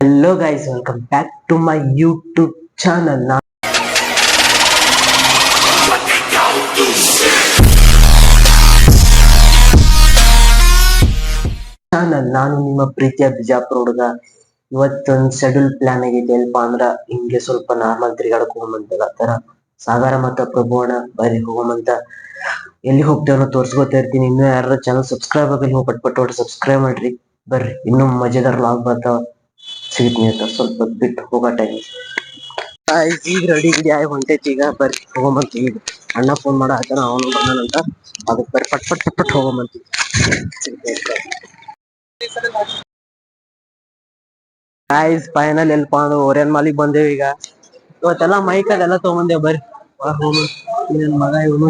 Hello guys welcome back to my YouTube channel ನಾ- channel ನಾನು ನಿಮ್ಮ ಪ್ರೀತಿಯ ಬಿಜಾಪುರ ಹುಡುಗ. ಇವತ್ತೊಂದ್ ಶೆಡ್ಯೂಲ್ ಪ್ಲಾನ್ ಆಗಿದೆ ಎಲ್ಪ ಅಂದ್ರ, ಹಿಂಗೆ ಸ್ವಲ್ಪ ನಾರ್ಮಲ್ ತಿರ್ಗಾಡಕ್ ಹೋಗಮಂತ ತರ ಸಾಗರ ಮತ್ತ ಪ್ರಭುವಣ ಬರಿ ಹೋಗಮಂತ ಎಲ್ಲಿ ಹೋಗ್ತೇವನ ತೋರ್ಸ್ಕೊತಾ ಇರ್ತೀನಿ. ಇನ್ನೂ ಯಾರು ಚಾನಲ್ ಸಬ್ಸ್ಕ್ರೈಬ್ ಆಗಲಿ ಹೋಗಿ ಪಟ್ ಪಟ್ ಸಬ್ಸ್ಕ್ರೈಬ್ ಮಾಡ್ರಿ. ಬರ್ರಿ, ಇನ್ನೂ ಮಜಾದಾರ್ ಲಾಗ್ ಬರ್ತಾವ. ಸಿಗ್ತೀನಿ ಅಂತ ಸ್ವಲ್ಪ ಬಿಟ್ಟು ಹೋಗೋ ಟೈಮ್ ಈಗ ರೆಡಿ ಗಿಡಿ ಆಗಿ ಹೊಂಟೈತಿ ಈಗ ಬರ್ರಿ ಹೋಗಮಂತ ಈಗ ಅಣ್ಣ ಫೋನ್ ಮಾಡ ಆತನ, ಅವನು ಬಂದನಂತ ಅದಕ್ಕೆ ಬರ್ರಿ, ಪಟ್ ಪಟ್ ಪಟ್ ಪಟ್ ಹೋಗಮಂತ ಗಾಯ್ಸ್ ಫೈನಲ್ ಎಲ್ಪ ಅಂದ್ರೆ ಓರಿಯನ್ ಮಾಲಿಗ್ ಬಂದೇವಿ ಈಗ. ಇವತ್ತೆಲ್ಲ ಮೈಕ್ ಅದೆಲ್ಲ ತಗೊಂಬಂದೇವ್ ಬರ್ರಿ. ನನ್ ಮಗ, ಇವನು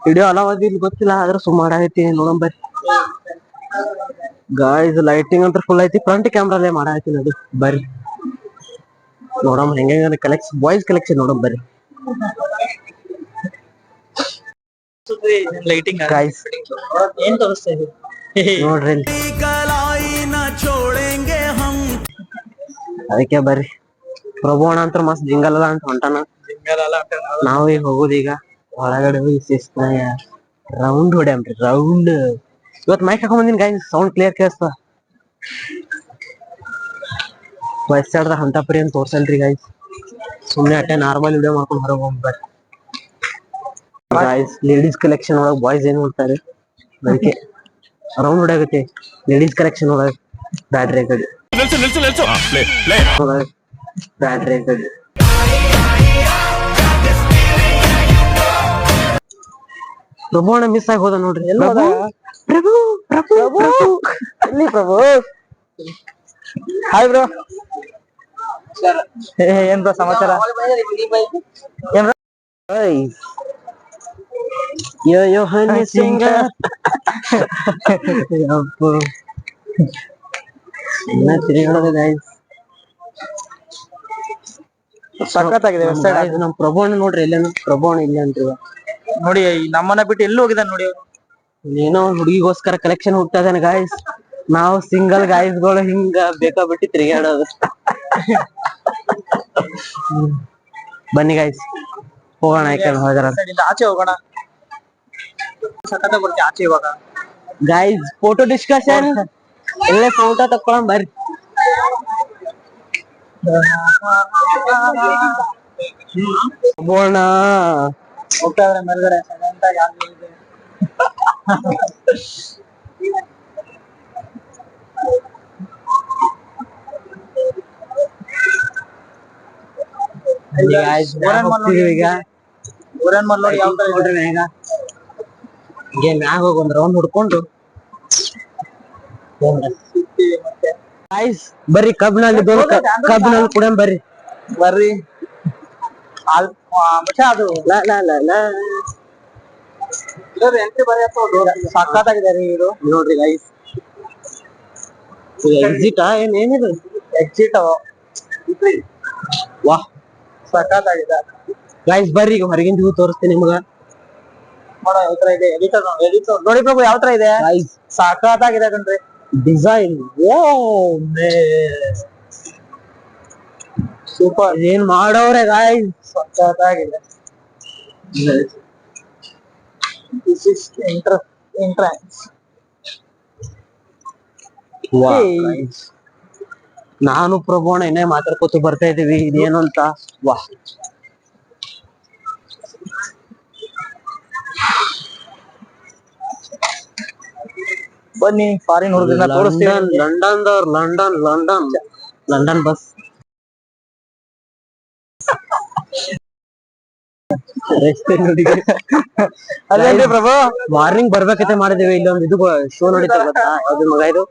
ವಿಡಿಯೋ ಅಲಾವದಿ ಇಲ್ಲಿ ಗೊತ್ತಿಲ್ಲ, ಆದ್ರೆ ಸುಮಾರು ಆಗೈತಿ ನೋಡೋಣ ಬರ್ರಿ. ಗಾಯ್ಸ್ ಲೈಟಿಂಗ್ ಅಂತ ಫುಲ್ ಐತಿ. ಫ್ರಂಟ್ ಕ್ಯಾಮ್ರಾಲೇ ಮಾಡಾಕತ್ತೀನಿ ಅದು ಬರ್ರಿ. ನೋಡಮ್ ಹೆಂಗ ಕಲೆಕ್ಷನ್ ಬಾಯ್ಸ್ ಕಲೆಕ್ಷನ್ ನೋಡಮ್ ಬರ್ರಿ. ಲೈಟಿಂಗ್ ಗಾಯ್ಸ್ ಏನ್ ತೋರಿಸ್ತಾ ಇದೆ ನೋಡ್ರಿ. ಅದಕ್ಕೆ ಬರ್ರಿ. ಪ್ರಭುವಣ ಅಂತ ಮಸ್ತ್ ಜಿಂಗಲ್ ಅಲ್ಲ ಅಂತ ಹೊಂಟಾನ. ಅಂತ ಈಗ ಹೋಗುದು ಈಗ ಒಳಗಡೆ ಹೋಗಿ ರೌಂಡ್ ಹೊಡ್ಯಾಮ್ರಿ ರೌಂಡ್ ಇವತ್ ಮೈಕ್ ಹಾಕೊಂಡ್ ಬಂದಿನಿ ಗಾಯ್ಸ್ ಸೌಂಡ್ ಕ್ಲಿಯರ್ ಕೇಳಿಸ್ತ. ವಯಸ್ಸಾಡ್ದ ಅಂತ ಪರಿ ಅಂತ ತೋರ್ಸಲ್ರಿ ಗಾಯ್ಸ್ ಸುಮ್ಮನೆ ಅಟ್ಟೆ ನಾರ್ಮಲ್ ವಿಡಿಯೋ ಮಾಡ್ಕೊಂಡು ಹೊರಗೆ ಗಾಯ್ಸ್ ಲೇಡೀಸ್ ಕಲೆಕ್ಷನ್ ಒಳಗೆ ಬಾಯ್ಸ್ ಏನ್ ನೋಡ್ತಾರೆ ಅದಕ್ಕೆ ರೌಂಡ್ ಹೊಡೆಯಾಗುತ್ತೆ ಲೇಡೀಸ್ ಕಲೆಕ್ಷನ್ ಒಳಗೆ ಬ್ಯಾಟ್ರಿ ಕಡೆ ಬ್ಯಾಟ್ರಿ ಕಡೆ ಪ್ರಭುವಣ ಮಿಸ್ ಆಗಿ ಹೋದ ನೋಡ್ರಿ. ಪ್ರಭು? ಪ್ರಭು ಪ್ರಭು ಪ್ರಭು ಇಲ್ಲಿ ಪ್ರಭು ಹಾಯ್ ಬ್ರೋ ಏನ್ ಬ್ರೋ ಸಮಾಚಾರ ಏನ್? Yo yo, honey singer. ಯಪ್ಪ. ಇನ್ನ ತಿರುಗಾಡೋದು guys. ಸಖತ್ತಾಗಿದೆ ನಮ್ website. guys, ನಮ್ ನೋಡ್ರಿ ಎಲ್ಲೇನು ಪ್ರಭುವಣ್ಣ ಇಲ್ಲ ಅಂತ ನೋಡಿ ನಮ್ಮನ್ನ ಬಿಟ್ಟು ಎಲ್ಲಿ ಹೋಗಿದ್ದಾನೆ ನೋಡಿ. ಏನೋ ಹುಡುಗಿಗೋಸ್ಕರ ಕಲೆಕ್ಷನ್ ಹುಡ್ತಾ ಇದಾನೆ ಗಾಯ್ಸ್ ನಾವು ಸಿಂಗಲ್ ಗಾಯ್ಸ್ಗಳು ಹಿಂಗ ಬೇಕಾ ಬಿಟ್ಟು ತಿರುಗಾಡೋದು ಬನ್ನಿ ಗಾಯ್ಸ್ ಹೋಗೋಣ ಆಚೆ ಹೋಗೋಣ. ಆಚೆ ಇವಾಗ. ಗಾಯ್ಸ್ ಫೋಟೋ ಡಿಸ್ಕಷನ್ ಎಲ್ಲ ಫೋಟೋ ತಕ್ಕೊಳಂ ಬರ್ರಿ. ಹೋಗೋಣ. ಹೋಗ್ತಾ ಇದ್ರೆ ಈಗ. ಊರನ್ ಮಲ್ಲ್ ನೋಡಿ ಯಾವ ತರ ಇದೆ. ನೋಡ್ರಿ ಈಗ. ಹಿಂಗೆ ಮ್ಯಾಗ ಹೋಗಿ ಒಂದ್ ರೌಂಡ್ ಹೊಡ್ಕೊಂಡು. ಗಾಯ್ಸ್ ಬರ್ರಿ ಕಬ್ನಲ್ಲಿ ಕಬ್ನಲ್ಲಿ ಕುಡಿಯಂ ಬರ್ರಿ. ಬರ್ರಿ. ಅದು. ಲಾ ಲಾ ಲಾ. ಇರೋದು ಎಂಟ್ರಿ ಬರೆಯಪ್ಪ ಸಖತ್ತಾಗಿದೆ ರೀ ಇದು. ನೋಡ್ರಿ ಗೈಸ್ ಎಕ್ಸಿಟ್ ಏನ್ ಏನಿದು? ಎಕ್ಸಿಟ್ ವಾಹ್ ಸಖತ್ತಾಗಿದೆ ಗೈಸ್ ಬರ್ರಿ ಈಗ ಹೊರಗಿಂದ ವ್ಯೂ ತೋರಿಸ್ತೀನಿ ನಿಮ್ಗ. ನೋಡೋ ಯಾವ ತರ ಇದೆ. ಎಡಿಟರ್ ಎಡಿಟರ್ ನೋಡಿ ಪ್ರಭು ಯಾವ ತರ ಇದೆ. ಗೈಸ್ ಸಖತ್ತಾಗಿದೆ ಕಣ್ರಿ. ಡಿಸೈನ್ ಓ ಸೂಪರ್ ಏನ್ ಮಾಡೋರೆ ಗಾಯ್ಸ್ ಸಖತ್ತಾಗಿದೆ ದಿಸ್ ಇಸ್ ಎಂಟ್ರ ಎಂಟ್ರೆನ್ಸ್ ನಾನು ಪ್ರಭೋಣ ಇನ್ನೇ ಮಾತಾಡ್ಕೋತ ಬರ್ತಾ ಇದೀವಿ ಇದೇನು ಅಂತ? ವಾಹ್ ಬನ್ನಿ ಫಾರಿನ್ ಹುಡುಗರನ್ನ ತೋರಿಸ್ತೀವಿ. London London London. London bus. ಅಲ್ಲೇನ್ರಿ Prabhu. Morning ಬರ್ಬೇಕಂತ ಮಾಡಿದೇವಿ ಇಲ್ಲಿ ಒಂದು ಇದು ಶೋ ನಡೀತಾ ಗೊತ್ತಾ? ಯಾವ್ದು ಮಗ ಇದು?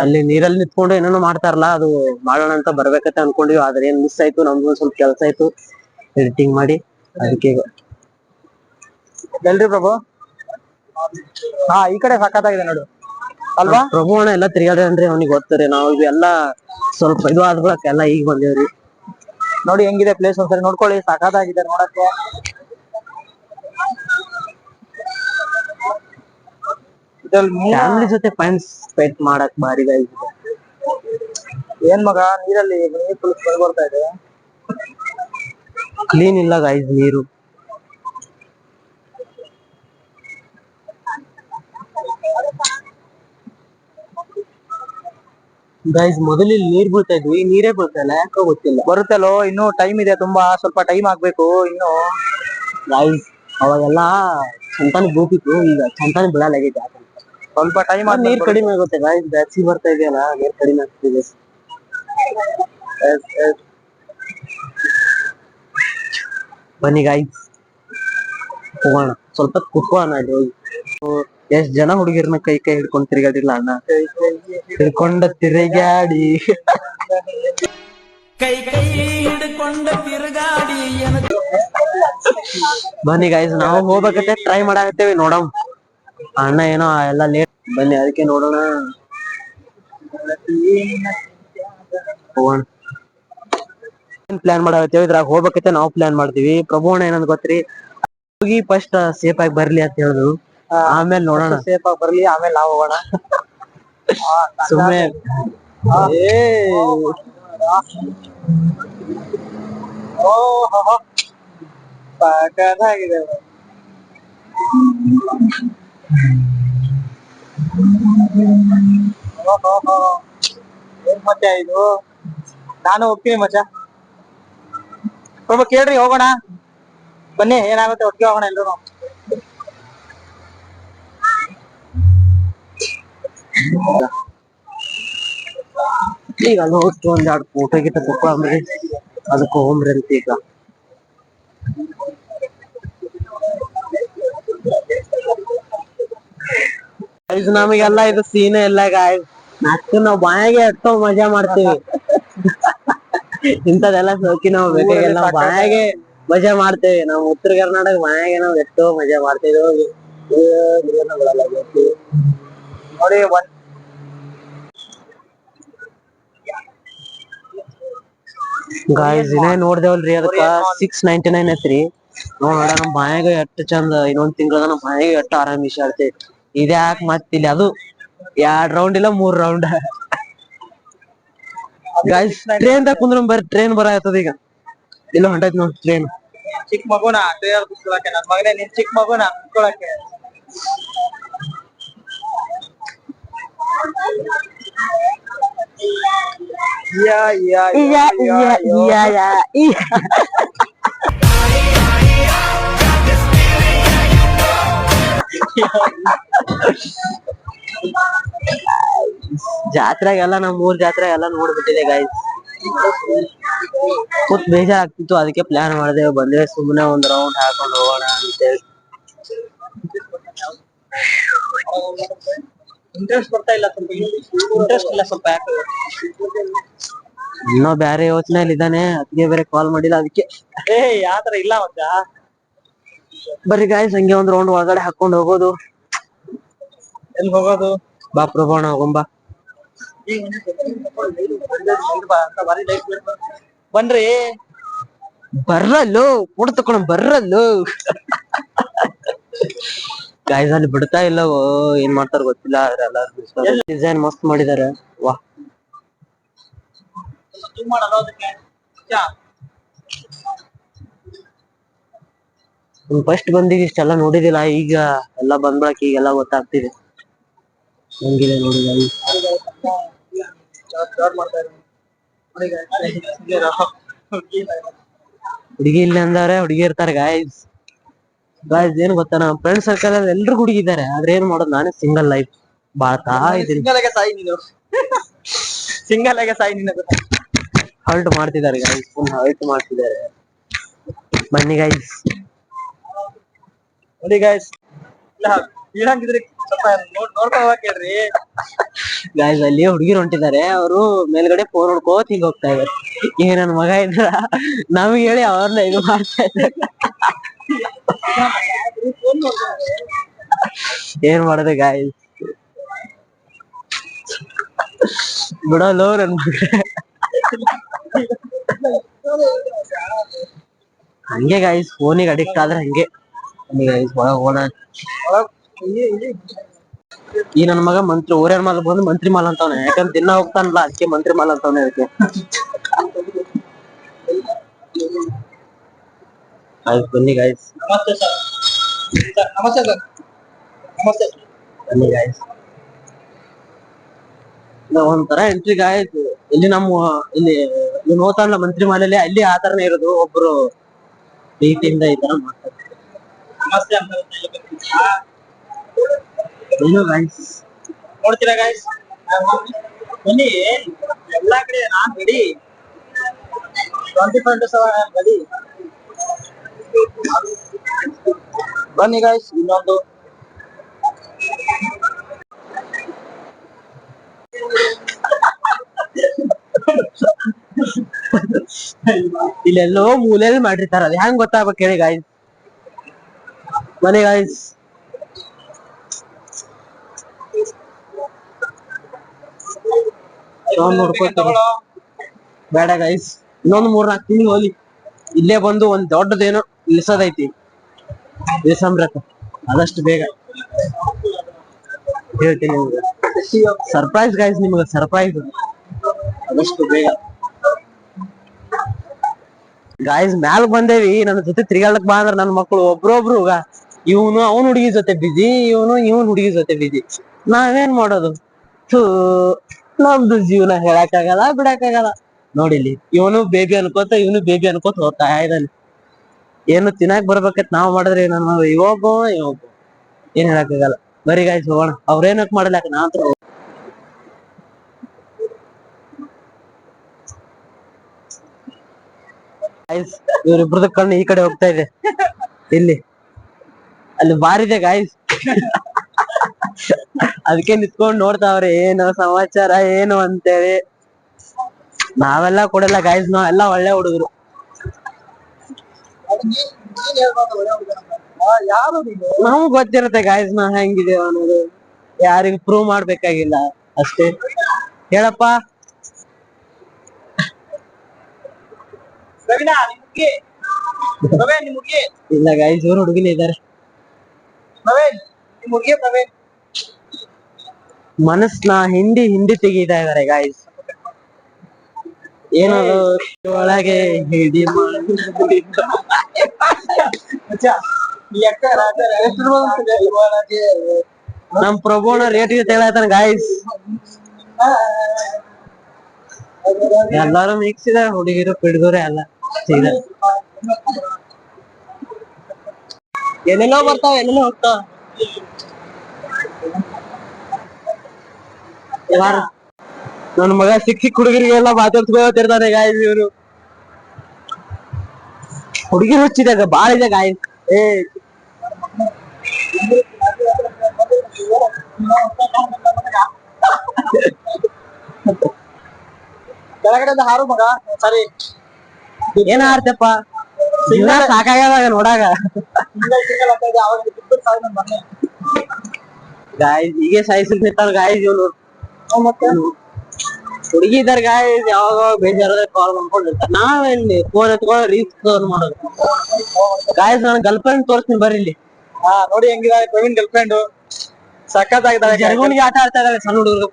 ಅಲ್ಲಿ ನೀರಲ್ಲಿ ನಿಂತ್ಕೊಂಡು ಏನೇನೋ ಮಾಡ್ತಾರಲ್ಲ ಅದು ಮಾಡೋಣ ಅಂತ ಬರ್ಬೇಕಂತ ಅನ್ಕೊಂಡಿವಿ. ಆದ್ರೆ ಏನ್ ಮಿಸ್ ಆಯ್ತು? ನಮ್ದು ಒಂದ್ ಸ್ವಲ್ಪ ಕೆಲಸ ಆಯ್ತು. ಎಡಿಟಿಂಗ್ ಮಾಡಿ. ಅದಕ್ಕೆ ಎಲ್ರಿ ಪ್ರಭು? ಹಾ ಈ ಕಡೆ ಸಖತ್ತಾಗಿದೆ ನೋಡು. ಅಲ್ವಾ? ಪ್ರಭು ಅಣ್ಣ ಎಲ್ಲ ತಿರ್ಗಾಡ್ರಿ ಅವ್ನಿಗೆ ಗೊತ್ತರಿ ನಾವು ಎಲ್ಲಾ ಸ್ವಲ್ಪ ಇದು ಆದ ಬಳಿಕ ಎಲ್ಲ ಈಗ ಬಂದೇವ್ರಿ. ನೋಡಿ ಹೆಂಗಿದೆ ಪ್ಲೇಸ್ ಒಂದ್ಸರಿ ನೋಡ್ಕೊಳ್ಳಿ ಸಖತ್ತಾಗಿದೆ ನೋಡಕ್ಕೆ. ಫ್ಯಾಮಿಲಿ ಜೊತೆ ಫ್ರೆಂಡ್ಸ್ ಸ್ಪೆಂಡ್ ಮಾಡಕ್ ಗೈಸ್ ಏನ್ ಮಗ ನೀರಲ್ಲಿ ನೀರ್ ಫುಲ್ ಬರ್ತಾ ಇದೆ? ಕ್ಲೀನ್ ಇಲ್ಲ ಗೈಸ್ ನೀರು. ಗೈಸ್ ಮೊದಲು ಇಲ್ಲಿ ನೀರ್ ಬೀಳ್ತಾ ಇದ್ವಿ ನೀರೇ ಬೀಳ್ತಾ ಇಲ್ಲ ಯಾಕೋ ಗೊತ್ತಿಲ್ಲ. ಬರುತ್ತಲ್ಲೋ ಇನ್ನು ಟೈಮ್ ಇದೆ ತುಂಬಾ ಸ್ವಲ್ಪ ಟೈಮ್ ಆಗ್ಬೇಕು ಇನ್ನು. ಗೈಸ್ ಅವಾಗೆಲ್ಲ ಚಂತಾನ ಬೀಳ್ತಿತ್ತು ಈಗ ಚಂತಾನ ಬೀಳಲಾಗೈತೆ ಯಾಕಂತ ಸ್ವಲ್ಪ ಟೈಮ್ ನೀರ್ ನೀರ್ ಕಡಿಮೆ ಆಗುತ್ತೆ ಗೈಸ್ ಬ್ಯಾಸಿ ಬರ್ತಾ ಇದೆಯಲ್ಲ ನೀರ್ ಕಡಿಮೆ ಆಗ್ತಿದೆ ಬನ್ನಿ ಗಾಯ್ಸ್ ಹೋಗೋಣ. ಸ್ವಲ್ಪ ಕುತ್ಕೋಣ ಅಲ್ಲಿ ಹೋಗಿ ಎಷ್ಟ್ ಜನ ಹುಡುಗಿರ್ನ ಕೈ ಕೈ ಹಿಡ್ಕೊಂಡ್ ತಿರ್ಗಾಡಿಲ್ಲ ಅಣ್ಣ? ಹಿಡ್ಕೊಂಡ ತಿರುಗಾಡಿ. ಕೈ ಕೈ ಹಿಡ್ಕೊಂಡ ತಿರುಗಾಡಿ ಬನ್ನಿ ಗಾಯ್ಸ್ ನಾವು ಹೋಗ್ಬೇಕತ್ತೆ ಟ್ರೈ ಮಾಡಾಕತ್ತೇವಿ ನೋಡಮ್. ಅಣ್ಣ ಏನೋ ಎಲ್ಲ ಲೇಟ್ ಬನ್ನಿ ಅದಕ್ಕೆ ನೋಡೋಣ. ಹೋಗೋಣ. ಪ್ಲಾನ್ ಮಾಡಾಕತ್ತೇವಿ? ಇದ್ರಾಗ ಹೋಗ್ಬೇಕತ್ತೆ ನಾವು ಪ್ಲಾನ್ ಮಾಡ್ತೀವಿ. ಪ್ರಭು ಅಣ್ಣ ಏನಂತ ಗೊತ್ತ್ರಿ? ಹೋಗಿ ಫಸ್ಟ್ ಸೇಫ್ ಆಗಿ ಬರ್ಲಿ ಅಂತ ಹೇಳಿದ್ರು. ಆಮೇಲೆ ನೋಡೋಣ. ಸೇಫ್ ಆಗಿ ಬರ್ಲಿ ಆಮೇಲೆ ನಾವು ಹೋಗೋಣ. ಸುಮ್ಮನೆ. ಸಖತ್ತಾಗಿದೆ. ಏನ್ ಮಚ್ಚ ಇದು? ನಾನು ಹೋಗ್ತೀನಿ ಮಚ್ಚ. ಸ್ವಲ್ಪ ಕೇಳ್ರಿ ಹೋಗೋಣ. ಬನ್ನಿ ಏನಾಗುತ್ತೆ ಒಟ್ಟಿಗೆ ಹೋಗೋಣ ಎಲ್ರು ಈಗ ಅಲ್ಲಿ ಹೋಗಿ ಒಂದ್ ಎರಡು ಫೋಟೋ ಗಿಟ ತಕೊಂಡ್ರಿ ಅದಕ್ಕೆ ಹೋಗ್ರಿ ಅಂತ ಈಗ. ಇದು ನಮಗೆಲ್ಲ ಇದು ಸೀನ್ ಇಲ್ಲ ಗಾಯ್ಸ್ ನಕ್ಕು ನಾವ್ ಬಾಯಾಗೆ ಎಷ್ಟೋ ಮಜಾ ಮಾಡ್ತೀವಿ. ಇಂಥದೆಲ್ಲ ಸೋಕಿ ನಾವು ಬೇಕಾಗಿಲ್ಲ ನಾವು ಬಾಯಾಗೆ ಮಜಾ ಮಾಡ್ತೇವೆ. ನಾವು ಉತ್ತರ ಕರ್ನಾಟಕ ಬಾಯಾಗೆ ನಾವು ಎಷ್ಟೋ ಮಜಾ ಮಾಡ್ತಿದ್ವಿ ನೋಡಿ, ಒಂದ್ ಗಾಯ್ಸ್ ಇಲ್ಲೇ ನೋಡ್ದೇವಲ್ರಿ ಅದಕ್ಕ ಸಿಕ್ಸ್ ನೈಂಟಿ ನೈನ್ ಐತ್ರಿ. ನೋಡ ನಮ್ ಬಾಯಾಗ ಎಷ್ಟ್ ಚಂದ ಇನ್ನೊಂದ್ ತಿಂಗಳ ನಮ್ ಬಾಯಾಗ ಎಷ್ಟ್ ಆರಾಮ್ ಇಷ್ಟ ಇದ್ಯಾಕ್ ಮತ್ ಇಲ್ಲಿ ಅದು? ಎರಡ್ ರೌಂಡ್ ಇಲ್ಲ ಮೂರ್ ರೌಂಡ್ ಗಾಯ್ಸ್ ಟ್ರೈನ್ ದಾಗ ಕುಂದ್ರ ಬರ್ರಿ ಟ್ರೈನ್ ಬರತ್ತದ ಈಗ. ಇಲ್ಲ ಹೊಂಟೈತಿ ನೋಡ್ ಟ್ರೈನ್ ಚಿಕ್ಕ ಮಗುನ? ಟೈರ್ ಕುತ್ಕೊಳಕ್ಕೆ ನನ್ ಮಗನೇ ನಿನ್ ಚಿಕ್ಕ ಮಗುನ ಕುತ್ಕೊಳಕ್ಕೆ ಯಾ ಯಾ ಯಾ ಯಾ ಯಾ. ಜಾತ್ರೆಗೆಲ್ಲ ನಮ್ ಊರ್ ಜಾತ್ರೆ ಎಲ್ಲ ನೋಡ್ಬಿಟ್ಟಿದೆ ಗಾಯ್ಸ್ ಕೂತ್ ಬೇಜಾರ್ ಆಗ್ತಿತ್ತು. ಅದಕ್ಕೆ ಪ್ಲಾನ್ ಮಾಡಿದೆವು ಬಂದ್ರೆ ಸುಮ್ನೆ ಒಂದ್ ರೌಂಡ್ ಹಾಕೊಂಡ್ ಹೋಗೋಣ ಅಂತೇಳಿ. ಇಂಟ್ರೆಸ್ಟ್ ಬರ್ತಾ ಇಲ್ಲ ಸ್ವಲ್ಪ ಇಂಟ್ರೆಸ್ಟ್ ಇಲ್ಲ ಸ್ವಲ್ಪ ಯಾಕೆ. ಇನ್ನೂ ಯೋಚನೆ ಯೋಚನೆಯಲ್ಲಿ ಇದ್ದಾನೆ ಅದಕ್ಕೆ ಬೇರೆ ಕಾಲ್ ಮಾಡಿಲ್ಲ ಅದಕ್ಕೆ ಏ ಯಾತರ ಇಲ್ಲ ಮಚ್ಚ ಬರ್ರಿ ಗಾಯ್ಸ್ ಹಂಗೆ ಒಂದ್ ರೌಂಡ್ ಒಳಗಡೆ ಹಾಕೊಂಡ್ ಹೋಗೋದು. ಎಲ್ಲಿ ಹೋಗೋದು? ಬಾ ಪ್ರಭಾವಣ ಹೋಗೊಂಬಾ ಬನ್ರಿ ಬರ್ರಲ್ಲೋ ಫೋಟೋ ತಕೊಂಡ್ ಬರ್ರಲ್ಲೋ. ಗಾಯ್ಸ್ ಅಲ್ಲಿ ಬಿಡ್ತಾ ಇಲ್ಲ. ಏನ್ ಮಾಡ್ತಾರ ಗೊತ್ತಿಲ್ಲ, ಆದ್ರೆ ಎಲ್ಲಾರು ಡಿಸೈನ್ ಮಸ್ತ್ ಮಾಡಿದಾರೆ ವಾ. ಫಸ್ಟ್ ಬಂದಿಗೆ ಇಷ್ಟೆಲ್ಲ ನೋಡಿದಿಲ್ಲ ಈಗ ಎಲ್ಲ ಬಂದ್ಬಿಡಕ್ ಈಗೆಲ್ಲ ಗೊತ್ತಾಗ್ತಿದೆ. ಹಂಗಿದೆ ನೋಡಿ. ಹುಡುಗಿ ಇಲ್ಲ ಅಂದ್ರೆ ಹುಡುಗಿ ಇರ್ತಾರೆ ಗಾಯ್ಸ್ ಗಾಯ್ಸ್ ಏನ್ ಗೊತ್ತಾ? ನಮ್ಮ ಫ್ರೆಂಡ್ ಸರ್ಕಲ್ ಅಲ್ಲಿ ಎಲ್ರು ಹುಡುಗಿದ್ದಾರೆ ಆದ್ರೆ ಏನ್ ಮಾಡೋದು? ನಾನೇ ಸಿಂಗಲ್ ಲೈಫ್ ಬಾಳ್ತಾ ಇದೀನಿ. ಸಿಂಗಲ್ ಆಗಿ ಸಾಯಿ ನೀನು. ಸಿಂಗಲ್ ಆಗಿ ಸಾಯಿ ನೀನು ಹರ್ಟ್ ಮಾಡ್ತಿದ್ದಾರೆ ಗಾಯ್ಸ್ ಫುಲ್ ಹರ್ಟ್ ಮಾಡ್ತಿದ್ದಾರೆ. ಬನ್ನಿ ಗಾಯ್ಸ್ ನೋಡಿ ಗಾಯ್ಸ್ ಇಲ್ಲ ಬೀಳಂಗಿದ್ರೆ ಸ್ವಲ್ಪ ನೋಡ್ ನೋಡ್ಕೊಂಡು ಹೋಗಕ್ ಹೇಳ್ರಿ. ಗಾಯ್ಸ್ ಅಲ್ಲಿ ಹುಡುಗಿರು ಹೊಂಟಿದ್ದಾರೆ. ಅವರು ಮೇಲ್ಗಡೆ ಫೋನ್ ಹೊಡ್ಕೋತ ಹಿಂಗ್ ಹೋಗ್ತಾ ಇದಾರೆ ಈಗ ನನ್ ಮಗ ಇದ್ರ? ನಮ್ಗೆ ಹೇಳಿ ಅವ್ರನ್ನ ಇದು ಮಾಡ್ತಾ ಇದ್ದಾರೆ. ಏನ್ ಮಾಡೋದು ಗಾಯ್ಸ್ ಬಿಡೋಲ್ಲ ನನ್ ಮಗ ಹಂಗೆ ಗಾಯ್ಸ್ ಫೋನಿಗೆ ಅಡಿಕ್ಟ್ ಆದ್ರೆ ಹಂಗೆ. ಗಾಯ್ಸ್ ಒಳಗ್ ಇಲ್ಲಿ ಈ ನನ್ನ ಮಗ ಮಂತ್ರಿ ಊರೇನ್ ಮಾಲ್ ಬಂದು ಮಂತ್ರಿ ಮಾಲ್ ಅಂತವ್ನೆ. ಯಾಕಂದ್ರೆ ದಿನ ಹೋಗ್ತಾನಲ್ಲ, ಅದಕ್ಕೆ ಮಂತ್ರಿ ಮಾಲ್ ಅಂತವ್ನೆ ಅದಕ್ಕೆ. ಆಯ್ತು ಬನ್ನಿ ಗಾಯ್ಸ್ ನಮಸ್ತೆ ಸರ್ ಸರ್ ನಮಸ್ತೆ ಸರ್ ನಮಸ್ತೆ ಬನ್ನಿ ಗಾಯ್ಸ್ ಒಂಥರ ಎಂಟ್ರಿ ಗಾಯ್ಸ್ ಇಲ್ಲಿ ನಮ್ಮ ಇಲ್ಲಿ ಇವ್ನು ಹೋಗ್ತಾನಲ್ಲ ಮಂತ್ರಿ ಮಾಲಲ್ಲಿ ಅಲ್ಲಿ ಆ ತರನೇ ಇರೋದು. ಒಬ್ರು ಪ್ರೀತಿಯಿಂದ ಈ ತರ ಮಾಡ್ತಾರೆ. ನಮಸ್ತೆ ಅಂತ ಹೇಳ್ಬೇಕು. ಏನು ಗಾಯ್ಸ್ ನೋಡ್ತೀರಾ ಗಾಯ್ಸ್ ಬನ್ನಿ. ಎಲ್ಲಾ ಕಡೆ ನಾನ್ ಬಿಡಿ twenty five to seven ready ಬನ್ನಿ ಗಾಯ್ಸ್ ಇನ್ನೊಂದು ಇಲ್ಲೆಲ್ಲೋ ಮೂಲೆಯಲ್ಲಿ ಮಾಡಿರ್ತಾರ, ಅದು ಹೆಂಗ್ ಗೊತ್ತಾಗ್ಬೇಕು ಹೇಳಿ ಗಾಯ್ಸ್ ಬನ್ನಿ ಗಾಯ್ಸ್ ನೋಡ್ಕೊತಾರೆ ಬೇಡ ಗಾಯ್ಸ್ ಇನ್ನೊಂದು ಮೂರ್ ನಾಲ್ಕು ತಿಂಗಳು ಹೋಗ್ಲಿ. ಇಲ್ಲೇ ಬಂದು ಒಂದ್ ದೊಡ್ಡದೇನೋ ಇಳಿಸೋದೈತಿ. ಇಳಿಸಂಬ್ರತ ಆದಷ್ಟು ಬೇಗ. ಹೇಳ್ತೀನಿ ನಿಮ್ಗೆ. ಸರ್ಪ್ರೈಸ್ ಗಾಯ್ಸ್ ನಿಮ್ಗೆ ಸರ್ಪ್ರೈಸ್ ಆದಷ್ಟು ಬೇಗ. ಗಾಯ್ಸ್ ಮ್ಯಾಲ ಬಂದೇವಿ. ನನ್ನ ಜೊತೆ ತಿರ್ಗಾಡಕ್ ಬಾ ಅಂದ್ರ ನನ್ನ ಮಕ್ಕಳು ಒಬ್ರೊಬ್ರು ಇವನು ಅವನ್ ಹುಡುಗಿ ಜೊತೆ ಬಿಜಿ ಇವನು ಇವನ್ ಹುಡುಗಿ ಜೊತೆ ಬಿಜಿ ನಾವೇನ್ ಮಾಡೋದು? ನಮ್ದು ಜೀವನ ಹೇಳಕ್ಕಾಗಲ್ಲ, ಬಿಡಕ್ಕಾಗಲ್ಲ. ನೋಡಿಲಿ ಇವನು ಬೇಬಿ ಅನ್ಕೋತ, ಇವನು ಬೇಬಿ ಅನ್ಕೋತ ಹೋಗ್ತಾ ಇದ್ದಾನೆ ಏನು ತಿನ್ನಕ್ ಬರ್ಬೇಕತ್ ನಾವ್ ಮಾಡಿದ್ರೆ ನಾನು ಇವಾಗ ಇವಾಗ. ಏನ್ ಹೇಳಕ್ಕಾಗಲ್ಲ. ಬರೀ ಗಾಯ್ಸ್ ಹೋಗೋಣ. ಅವ್ರೇನಕ್ ಮಾಡಲಾಕ ನಾ ಅಂತ ಗಾಯ್ಸ್ ಇವ್ರಿಬ್ರದ ಕಣ್ಣು ಈ ಕಡೆ ಹೋಗ್ತಾ ಇದೆ. ಇಲ್ಲಿ. ಅಲ್ಲಿ ಬಾರಿದೆ ಗಾಯ್ಸ್ ಅದಕ್ಕೆ ನಿತ್ಕೊಂಡ್ ನೋಡ್ತಾವ್ರಿ, ಏನು ಸಮಾಚಾರ, ಏನು ಅಂತೇಳಿ. ನಾವೆಲ್ಲ ಕೊಡಲ್ಲ ಗಾಯ್ಸ್ ನಾವೆಲ್ಲ ಒಳ್ಳೆ ಹುಡುಗರು. ನಮಗ್ ಗೊತ್ತಿರುತ್ತೆ ಗಾಯ್ಸ್ ನಾ ಹೆಂಗಿದೆ ಅನ್ನೋದು. ಯಾರಿಗೂ ಪ್ರೂವ್ ಮಾಡ್ಬೇಕಾಗಿಲ್ಲ ಅಷ್ಟೇ. ಹೇಳಪ್ಪ. ಇಲ್ಲ ಗಾಯ್ಸ್ ಇವ್ರು ಹುಡುಗಿನೇ ಇದಾರೆ ಮನಸ್ನ ಹಿಂಡಿ ಹಿಂಡಿ ತೆಗೀತಾ ಇದಾರೆ ಗಾಯ್ಸ್ ಏನದು ಒಳಗೆ ಹಿಡಿ. ನಮ್ ಪ್ರಭುನ ರೇಟ್ ತೆಗಳಾಯ್ತಾನ ಗಾಯ್ಸ್ ಎಲ್ಲಾರು ಮಿಕ್ಸ್ ಇದೆ ಹುಡುಗಿರು ಪಿಡ್ಗುರು ಎಲ್ಲ. ಸೀದಾ. ಎಲ್ಲೆಲ್ಲೋ ಬರ್ತಾವ ಎಲ್ಲೆಲ್ಲೋ ಹೋಗ್ತಾವ. ನನ್ ಮಗ ಸಿಕ್ ಸಿಕ್ ಹುಡುಗರಿಗೆಲ್ಲ ಮಾತಾಡ್ಸ್ಕೊತಿರ್ತಾನೆ ಗಾಯ್ಸ್ ಇವ್ರು. ಹುಡುಗಿರು ಹುಚ್ಚಿದಾಗ ಬಾಳ ಇದೆ ಗಾಯ್ಸ್ ಏ. ಕೆಳಗಡೆಯಿಂದ ಹಾರು ಮಗ, ಸರಿ. ಏನ್ ಆಡ್ತಪ್ಪ ಜೀವನ ಸಾಕಾಗ್ಯದ ನೋಡಾಗ. ಗಾಯ ಸಿಂಗಲ್ ಅಂತ ಇದೆ ಗಾಯ ಇವನು ಮತ್ತೆ? ಹುಡುಗಿ ಇದಾರ ಗಾಯ್ಸ್ ಯಾವಾಗ ಬೇಜಾರದ ಕಾಲ್ ಮಾಡ್ಕೊಂಡಿರ್ತಾರೆ. ನಾವೆಲ್ಲಿ ಫೋನ್ ಎತ್ಕೊಂಡು ರೀಲ್ಸ್ ಮಾಡೋದು? ಗಾಯ್ಸ್ ನಾನು ಗರ್ಲ್ ಫ್ರೆಂಡ್ ತೋರಿಸ್ತೀನಿ ಬರ್ರಿ ಇಲ್ಲಿ. ಹಾ ನೋಡಿ ಹೆಂಗಿದ್ದಾರೆ ಪ್ರವೀಣ್ ಗರ್ಲ್ ಫ್ರೆಂಡ್ ಸಖತ್ತಾಗಿದ್ದಾಳೆ ಜರ್ಗೋನಿಗೆ ಆಟ ಆಡ್ತಾ ಇದ್ದಾರೆ ಸಣ್ಣ ಹುಡುಗರು.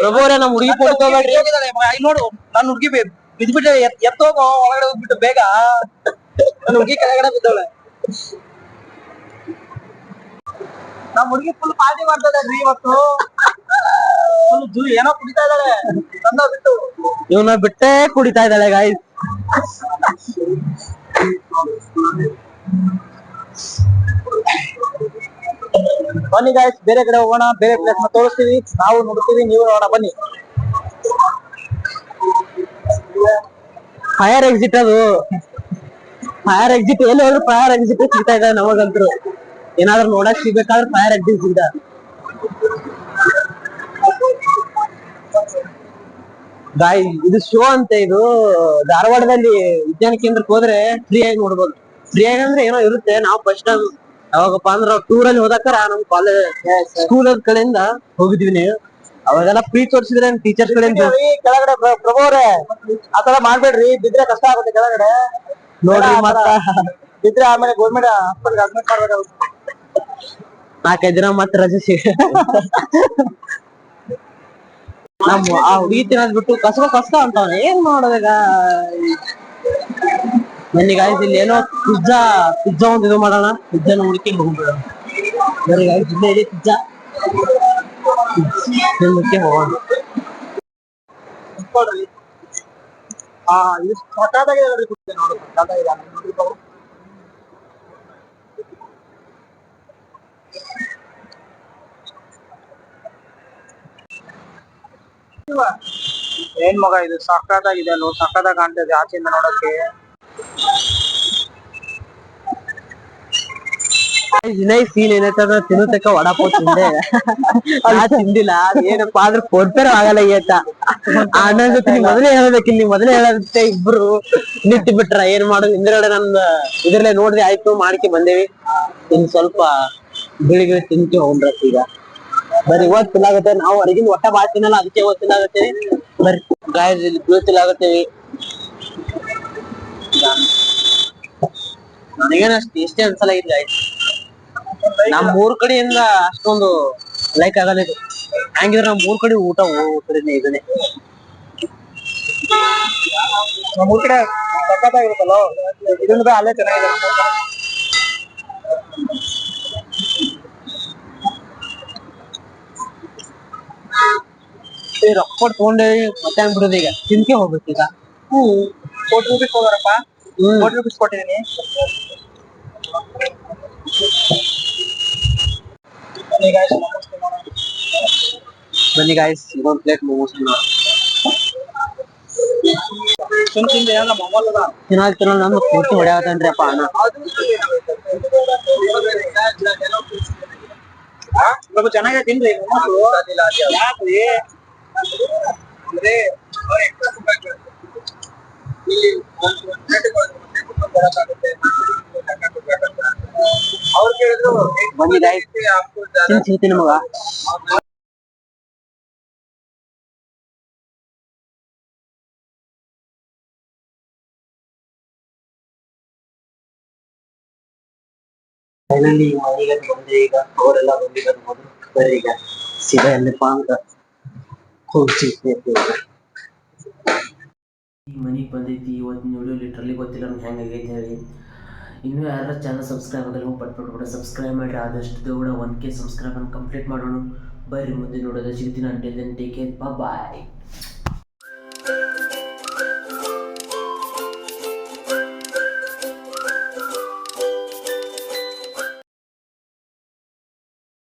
ಪ್ರಭು ಅವ್ರೆ ನಮ್ ಹುಡುಗಿ ಫೋಟೋ ತಗೋಬೇಡ್ರಿ. ಇಲ್ಲಿ ನೋಡು ನನ್ನ ಹುಡುಗಿ ಬಿದ್ಬಿಟ್ಟೆ ಎತ್ತೋಗೋ ಒಳಗಡೆ ಹೋಗ್ಬಿಟ್ಟು ಬೇಗ. ನನ್ನ ಹುಡುಗಿ ಕೆಳಗಡೆ ಬಿದ್ದವಳೆ. ನಮ್ಮ ಹುಡುಗಿ ಫುಲ್ ಪಾರ್ಟಿ ಮಾಡ್ತಾ ಇದ್ದಾಳ್ರಿ ಇವತ್ತು. ಫುಲ್ ಜೂ ಏನೋ ಕುಡಿತಾ ಇದ್ದಾಳೆ. ನನ್ನ ಬಿಟ್ಟು. ಇವನ ಬಿಟ್ಟೆ ಕುಡಿತಾ ಇದ್ದಾಳೆ ಗಾಯ್ಸ್ ಬನ್ನಿ ಗಾಯ್ಸ್ ಬೇರೆ ಕಡೆ ಹೋಗೋಣ ಬೇರೆ ಪ್ಲೇಸ್ನ ತೋರಿಸ್ತೀವಿ. ನಾವು ನೋಡ್ತೀವಿ ನೀವು ನೋಡೋಣ ಬನ್ನಿ. ಫೈರ್ ಎಕ್ಸಿಟ್ ಅದು. ಫೈರ್ ಎಕ್ಸಿಟ್ ಎಲ್ಲಿ ಹೋದ್ರು ಫೈರ್ ಎಕ್ಸಿಟ್ ಸಿಗ್ತಾ ಇದಾವೆ ನಮಗಂತರು ಏನಾದ್ರು ನೋಡಕ್ ಸಿಗ್ಬೇಕಾದ್ರೆ ಫೈರ್ ಎಕ್ಸಿಟ್ ಸಿಗ್ದ. ಗಾಯ್ ಇದು ಶೋ ಅಂತ ಇದು ಧಾರವಾಡದಲ್ಲಿ ವಿಜ್ಞಾನ ಕೇಂದ್ರಕ್ಕೆ ಹೋದ್ರೆ ಫ್ರೀ ಆಗಿ ನೋಡ್ಬೋದು. ಫ್ರೀ ಆಗಿ ಅಂದ್ರೆ ಏನೋ ಇರುತ್ತೆ ನಾವು ಫಸ್ಟ್ ಟೈಮ್ ಯಾವಾಗಪ್ಪ ಅಂದ್ರೆ ಟೂರ್ ಅಲ್ಲಿ ಹೋದಾಕರ ನಮ್ ಕಾಲೇಜ್ ಸ್ಕೂಲ್ ಕಡೆಯಿಂದ ಹೋಗಿದ್ವಿ ನೀವು. ಅವಾಗೆಲ್ಲ ಫ್ರೀ ತೋರಿಸಿದ್ರೆ ಟೀಚರ್ಸ್ ಕಡೆಯಿಂದ ಕೆಳಗಡೆ ಪ್ರ- ಪ್ರಭು ಅವ್ರೆ ಆತರ ಮಾಡ್ಬೇಡ್ರಿ ಬಿದ್ರೆ ಕಷ್ಟ ಆಗುತ್ತೆ ಕೆಳಗಡೆ. ನೋಡ್ರಿ ಮತ್ತ. ಬಿದ್ರೆ ಆಮೇಲೆ ಗೌರ್ಮೆಂಟ್ ಹಾಸ್ಪಿಟಲ್ ಅಡ್ಮಿಟ್ ಮಾಡ್ಬೇಕಾಗುತ್ತೆ. ನಾಲ್ಕೈದು ದಿನ ಮತ್ತೆ ರಜೆ ಸಿಗ ನಮ್ಮ ಆ ಹುಡುಗಿ ತಿನ್ನೋದ್ ಬಿಟ್ಟು ಕಸಕ ಕಸಕ ಅಂತಾವನೆ. ಏನ್ ಮಾಡೋದಾಗ ನನಗೆ ಆಯ್ತು ಇಲ್ಲಿ ಏನೋ ಪಿಜ್ಜಾ ಪಿಜ್ಜಾ ಒಂದು ಇದು ಮಾಡೋಣ. ಪಿಜ್ಜಾನ ಹುಡುಕಿ ಹೋಗ್ಬಿಡೋಣ. ನನಗೆ ಗಾಯ್ಸ್ ಇಲ್ಲೇ ಇದೆ ಪಿಜ್ಜಾ. ತಿನ್ನಕ್ಕೆ ಹೋಗೋಣ. ಆ, ಇದು ಸಖತ್ತಾಗಿದೆ ನೋಡಿ ಕುಡಿದೆ ನೋಡು ಸಖತ್ತಾಗಿದೆ ಅಲ್ಲಿ ನೋಡ್ರಿ ಬಾಬು. ಏನ್ ಮಗ ಇದು? ಸಕ್ಕತ್ತಾಗಿದೆ ಅಲ್ವ ಸಖತ್ತಾಗಿ ಕಾಣ್ತಿದೆ ಆಚೆಯಿಂದ ನೋಡಕ್ಕೆ ವಿನಯ್ ಸೀನ್ ಏನೈತಂದ್ರ ತಿನ್ನತಕ್ಕ ವಡಾಪೋ ತಿಂದೆ. ಆ ತಿಂದಿಲ್ಲ ಏನಪ್ಪ ಆದ್ರೆ ಕೊಡ್ತಾರ ಆಗಲ್ಲ ಏತ ಅಣ್ಣ ಜೊತೆ ನೀವ್ ಮೊದಲೇ ಹೇಳಬೇಕು ನೀವ್ ಮೊದಲೇ ಹೇಳತ್ತೆ ಇಬ್ರು ನಿಂತು ಬಿಟ್ರ, ಏನ್ ಮಾಡೋದು? ಹಿಂದ್ಗಡೆ ನಮ್ದ ಇದ್ರಲ್ಲೇ ನೋಡ್ದೆ, ಆಯ್ತು, ಮಾಡ್ಕೆ ಬಂದೇವಿ. ಇನ್ ಸ್ವಲ್ಪ ಬಿಳಿಗಿಳಿ ತಿಂತಿ ಹೋಗ್ರ ಈಗ. ಬರೀ ಇವತ್ತು ತಿನ್ನಾಗತ್ತೆ. ನಾವು ಹೊರಗಿನ ಒಟ್ಟ ಬಾಳ್ ಅದಕ್ಕೆ ಇವತ್ತು ತಿನ್ನಾಗತ್ತೆ. ಬರೀ ಗಾಯಸ್ ಇಲ್ಲಿ ಫಿಲ್ ತಿನ್ನಾಗತ್ತೇವಿ ನನಗೇನು ಅಷ್ಟು ಟೇಸ್ಟಿ ಅನ್ಸಲ್ಲ ಗಾಯ್ಸ್ ನಮ್ ಮೂರ್ ಕಡೆಯಿಂದ ಅಷ್ಟೊಂದು ಲೈಕ್ ಆಗಲ್ಲ ಇದು. ಹಂಗಿದ್ರೆ ನಮ್ ಊರ್ ಕಡೆ ಊಟ ಹೋಗ್ತದೆ ಇದನ್ನೇ. ನಮ್ಮ ಊರ್ ಕಡೆ ಸಕ್ಕತ್ತಾಗಿರುತ್ತಲ್ಲ ಇದನ್ನ ಅಲ್ಲೇ ಚೆನ್ನಾಗಿದೆ ಈ ರೊಕ್ಕ ಕೊಟ್ಟು ತಗೊಂಡೇವಿ ಮತ್ತೆ ಹಂಗ್ ಬಿಡೋದು ಈಗ ತಿನ್ಕೆ ಹೋಗ್ಬೇಕು ಈಗ ಫೋರ್ಟಿ ರುಪೀಸ್ ಹೋಗಾರಪ್ಪ ಹ್ಮ್ ಫೋರ್ಟಿ ರುಪೀಸ್ ಕೊಟ್ಟಿದ್ದೀನಿ ಬನ್ನಿ guys, momos ತಿನ್ನೋಣ. ಬನ್ನಿ ಗಾಯ್ಸ್ ಇದೊಂದ್ ಪ್ಲೇಟ್ ಮೋಮೋಸ್ ಸುಮ್ ತಿಂದೆ ಏನಲ್ಲ ಮೊಮೋಸ್ ಅದ ತಿನ್ನೋದ್ ತಿನ್ನೋದ್ ನಮ್ದು ಪೂರ್ತಿ ಹೊಡ್ಯಾವತ್ತನ್ರಿ ಅಪ್ಪ ಅಣ್ಣ ಸ್ವಲ್ಪ ಚೆನ್ನಾಗಿದೆ ತಿನ್ರಿ ಮೊಮೋಸು ಯಾಕ್ರಿ ಅಂದ್ರೆ ಇಲ್ಲಿ ಅವ್ರು ಕೇಳಿದ್ರು ಬನ್ನಿ ಗಾಯ್ಸ್ ತಿನ್ ಸಿಗ್ತೀನಿ ಮಗ ಫೈನಲಿ ಮನೆಗೆ ಬಂದೆ ಈಗ ಅವರೆಲ್ಲ ಬಂದಿದ್ದಾರೆ ಮೊದಲು ಬರ್ರಿ ಈಗ ಸೀದಾ ಎಲ್ಲಪ್ಪ ಅಂತ ಹೋಗ್ತಿದ್ದೆ ಈಗ ಮನೆಗೆ ಬಂದೈತಿ ಇವತ್ತಿನ ವಿಡಿಯೋ ಲಿಟ್ರಲಿ ಗೊತ್ತಿಲ್ಲ ನಮ್ಗೆ ಹೆಂಗೆ ಆಗೈತೆ ಹೇಳಿ. ಇನ್ನೂ ಯಾರು ಚಾನಲ್ ಸಬ್ಸ್ಕ್ರೈಬ್ ಆಗಲ್ಲ ಹೋಗಿ ಪಟ್ ಪಟ್ ಪಟ್ ಸಬ್ಸ್ಕ್ರೈಬ್ ಮಾಡಿರಿ, ಆದಷ್ಟು ದೌಡ ಒನ್ ಕೆ ಸಬ್ಸ್ಕ್ರೈಬ್ ಕಂಪ್ಲೀಟ್ ಮಾಡೋಣ. ಬರ್ರಿ ಮುಂದೆ ನೋಡೋದು ಸಿಗ್ತೀನಿ. Until then take care bye